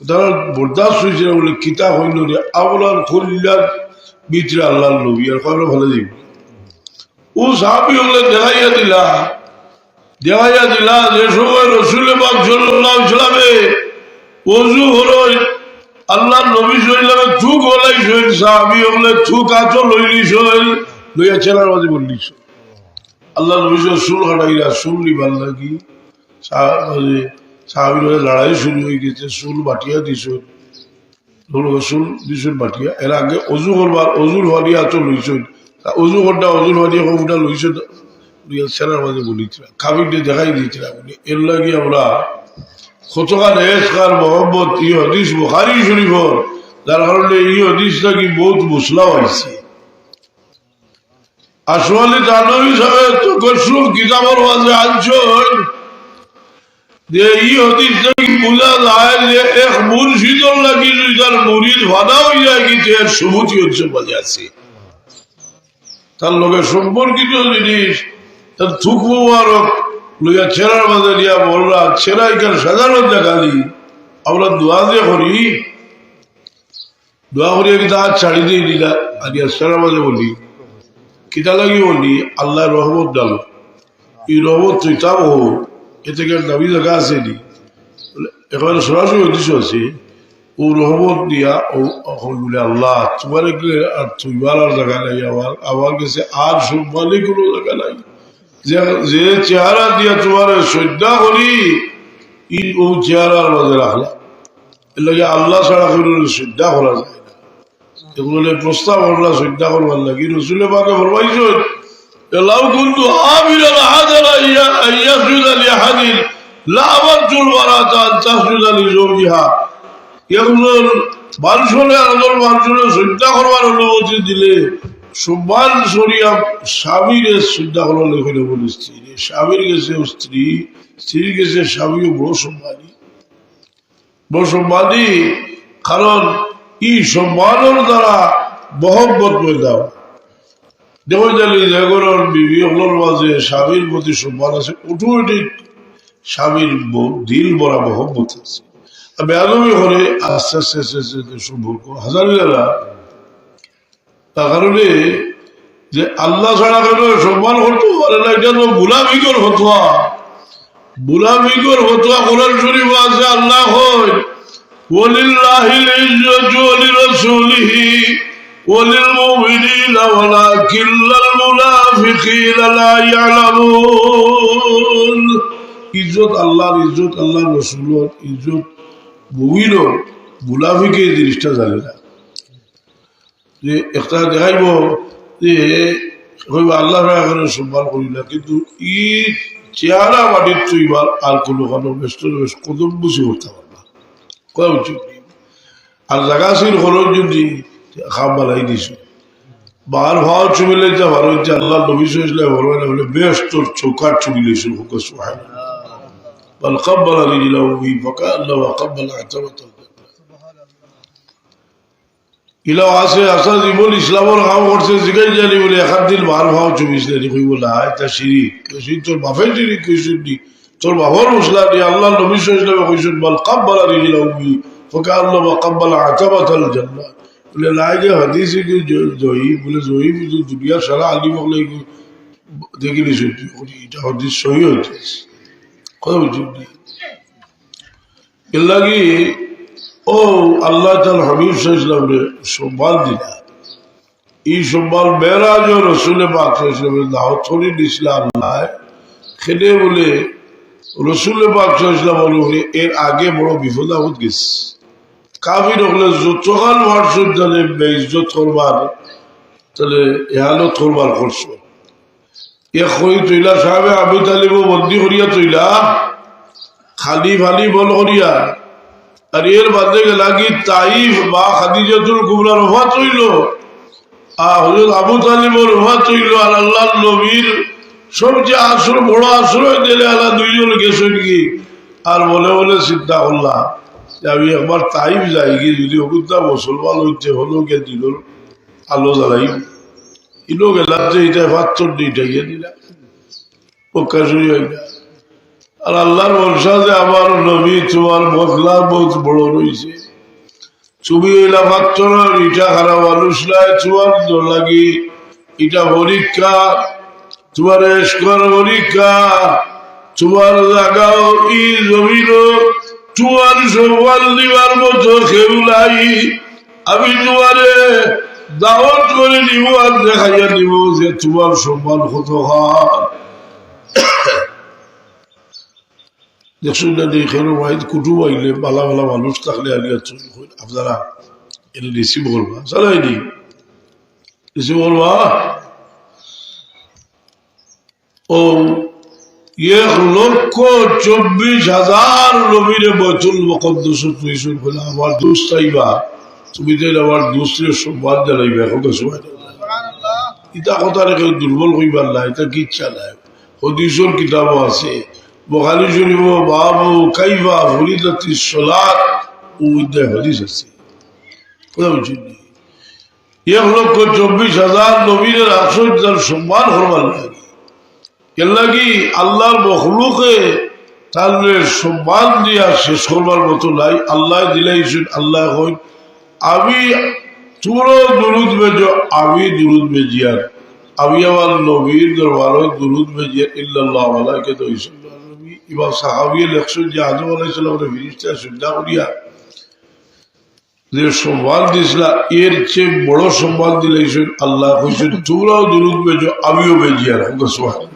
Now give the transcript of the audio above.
তারা বরদাস্ত হয়েছে বলে কিতা হইল রে আবলার খলিলার আল্লাহর নবী, আর কয়টা ভালো যাইব ও সাহাবি হলে দেখাইয়া দিলা। দেখাইয়া দিলা যে সময় রসুল সাল্লামে ওযু হলো আল্লাহ নবী সাল্লামে থুক হলাই শৈল সাহাবি হলে থুক লইলি শৈল লইয়া চেলার মাঝে বললি আল্লাহ নবী সুল সুল নিবার লাগি সাহাবির লড়াই শুরু হয়ে গেছে সুল বাটিয়া দিছ। সুল দিছুন বাটিয়া। এর আগে অজু করবার, অজুর হরিয়া তো লইছুন। অজু করটা অজুর লইছুন। চেলার মাঝে দেখাই দিয়েছিলাম। এর লাগে আমরা এসকার মোহাম্মদ ই হদিস বুখারি শরীফর যার কারণে এই হদিস নাকি বহুত আসলে তো কিতাবের মাঝে আনছেন যে হদিস নাকি বোঝা যায় যে এক মুর্শিদর যদি তার মুরিদ ভাদা হয়ে যায় কিন্তু এর হচ্ছে আছে তার লোকের সম্পর্কিত জিনিস, তার থুক মুবারক লইয়া ছেড়ার মাঝে দিয়া বললা ছেড়া এখানে সাধারণ দেখা দিই আমরা দোয়া দিয়ে করি, দোয়া হাত ছাড়ি দিয়ে দিলা আর ইয়া ছেড়ার মাঝে বলি, কিতা লাগি বলি? আল্লাহ রহমত ডাল। এই রহমত তুই তাম হো এ থেকে দাবি জায়গা আছে নি এখানে সরাসরি উদ্দেশ্য আছে ও রহমত দিয়া বলে আল্লাহ, তোমার আর তুইবার আর জায়গা নাই, আমার আমার কাছে আর সম্মানে কোনো জায়গা নাই। যে চেহারা দিয়া তোমার শ্রদ্ধা করি, ই ও চেহারার মাঝে রাখলাম এর আল্লাহ ছাড়া করে শ্রদ্ধা করা যায় না। এগুলো প্রস্তাব করলা শ্রদ্ধা করবার লাগে। রসুলে পাকে ফরমাইছ আমারতুল বারাতা আন তাসজুদ আলি zawjiha এগুলোর মানুষের আদর মানুষের শ্রদ্ধা করবার অনুমতি দিলে সম্মান সরিয়া স্বামীর শ্রদ্ধা করার বলে স্ত্রী। স্বামীর গেছে স্ত্রী, স্ত্রীর গেছে স্বামীও বড় সম্মানী বড় সম্মানী কারণ ই সম্মানের দ্বারা মহব্বত পয়দা হয়। দেখো জানি জাগরণ বিবি মাঝে স্বামীর প্রতি সম্মান আছে অটোমেটিক স্বামীর দিল বড়া মহব্বত আছে। বেয়াদবি করে আস্তে আস্তে আস্তে আস্তে সম্পর্ক হাজারিরা তার কারণে যে আল্লাহ ছাড়া কেন সম্মান করতে পারে না, এটা তো বুলামিকর হতোয়া বুলামিকর হতোয়া কোরআন শরীফ আছে, আল্লাহ হয় ওলিল্লাহিল ইজ্জতু ওলিরাসূলিহি وللمؤمنين ولكن المنافقين لا يعلمون ইজ্জত আল্লাহর ইজ্জত আল্লাহর রসুলের ইজ্জত মুমিনর মুনাফিকে এই জিনিসটা জানে না যে একটা দেখাইব যে হইব আল্লাহ এখন সম্মান করি না কিন্তু ই চেহারা মাটির চইবার আর কোনো কোনো ব্যস্ত কদম বুঝে করতে পারবে না কয় উচিত নেই। আর জায়গা ছিল খরচ যদি খাম বালাই দিছ বার ভাও চুমিলে যা ভালো হচ্ছে আল্লাহ নবী সইলে ভালো না বলে বেশ তোর চৌকার চুমি লইছিল হুক সুহায় بل قبل رجله فكأنما قبل عتبة ইলাও আছে আসা জীবন ইসলামের কাম করছে জিগাই জানি বলে এখান দিন ভাল ভাও চবিস নানি কইব না এটা সিঁড়ি কইসি তোর বাপের সিঁড়ি কইসুন নি তোর বাপর মশলা নি আল্লাহ নবী ইসলামে কইসুন বল কাব্বালা রিজিলা উমি ফকা আল্লাহ বা কাব্বালা আতাবাতাল জান্নাত বলে লাই যে হাদিসে জয়ী বলে জয়ী দুনিয়ার সারা আলি বলে দেখি নিছুন এটা হাদিস সহি হইতেছে কথা এর লাগি ও আল্লাহ তাল হাবিব সাইসলাম রে দিলা এই সম্মান মেয়েরাজ ও রসুলে পাক সাইসলামের দাওয়াত করে দিছিল আল্লাহ খেলে বলে রসুলে পাক বলে এর আগে বড় বিপদ আপদ গেছে কাবির হলে যতকাল মারসুদ জানে বেইজ্জত করবার তাহলে এহালত করবার করছ এ কই তৈলা সাহেবে আবু তালিব বন্দি করিয়া তৈলা। খালি ফালি বল করিয়া। আর এর বাদে লাগি তাইফ বা খাদিজাতুল কুবরার ওফাত হইল আর হজরত আবু তালিবর ওফাত হইল আর আল্লাহ নবীর সবচেয়ে আশ্রয় বড় আশ্রয় দিলে আল্লাহ দুইজন গেছেন কি? আর বলে বলে চিন্তা করলাম আমি একবার তাইফ যাই কি যদি অকুতা মুসলমান হইতে হলো কে দিল, আলো জ্বালাই ইলো গেলাম যে এটা পাত্তর দিটা গিয়ে দিলাম শুরু হয়ে আর আল্লাহর বর্ষা যে আমার নবী তোমার বদলা বহুত বড় রয়েছে তুমি এলা মাত্র ইটা খারাপ মানুষ নাই, তোমার লাগি। ইটা পরীক্ষা, তোমার এসকর পরীক্ষা। তোমার জাগাও ই জমিন তোমার সবাল দিবার মতো কেউ নাই। আমি তোমারে দাওয়াত করে নিব আর দেখাইয়া নিব যে তোমার সম্মান কত হয় কুটুম আইলে মানুষ থাকলে আপনারা রিসিভ ও এক লক্ষ চব্বিশ হাজার নবীরে বচল মকদ্দস তুইসুল বলে আমার দোষ চাইবা। তুমি তো আমার দোষের সম্মান জানাইবে এখন তো সময় ইটা কথা রেখে দুর্বল হইবার না এটা কি ইচ্ছা নাই? হদিসর কিতাবও আছে। বখারি শরীফ বাবু কাইবা ফরিদাতি সলাত উদ্দে হদিস আছে। কথা বুঝছেন এক লক্ষ চব্বিশ হাজার নবীনের আসর যার সম্মান হবার লাগে এর লাগি আল্লাহর মখলুকে তাদের সম্মান দিয়া শেষ করবার মতো নাই। আল্লাহ দিলাই আল্লাহ হই আমি তোরও দুরুদ বেজো, আমি দুরুদ বেজিয়ার আমি আমার নবীর দরবারও দুরুদ বেজিয়ার ইল্লাল্লাহ আলাইকে তো নবী এবার সাহাবিয়ে লেখছেন যে আদম আলাইসাল্লামের ফিরিস্তা সুবিধা করিয়া যে সম্মান দিছিলা, এর চেয়ে বড় সম্মান দিলেছেন আল্লাহ কইছেন তোমরাও দুরুদ বেজো, আমিও বেজিয়ার সোহান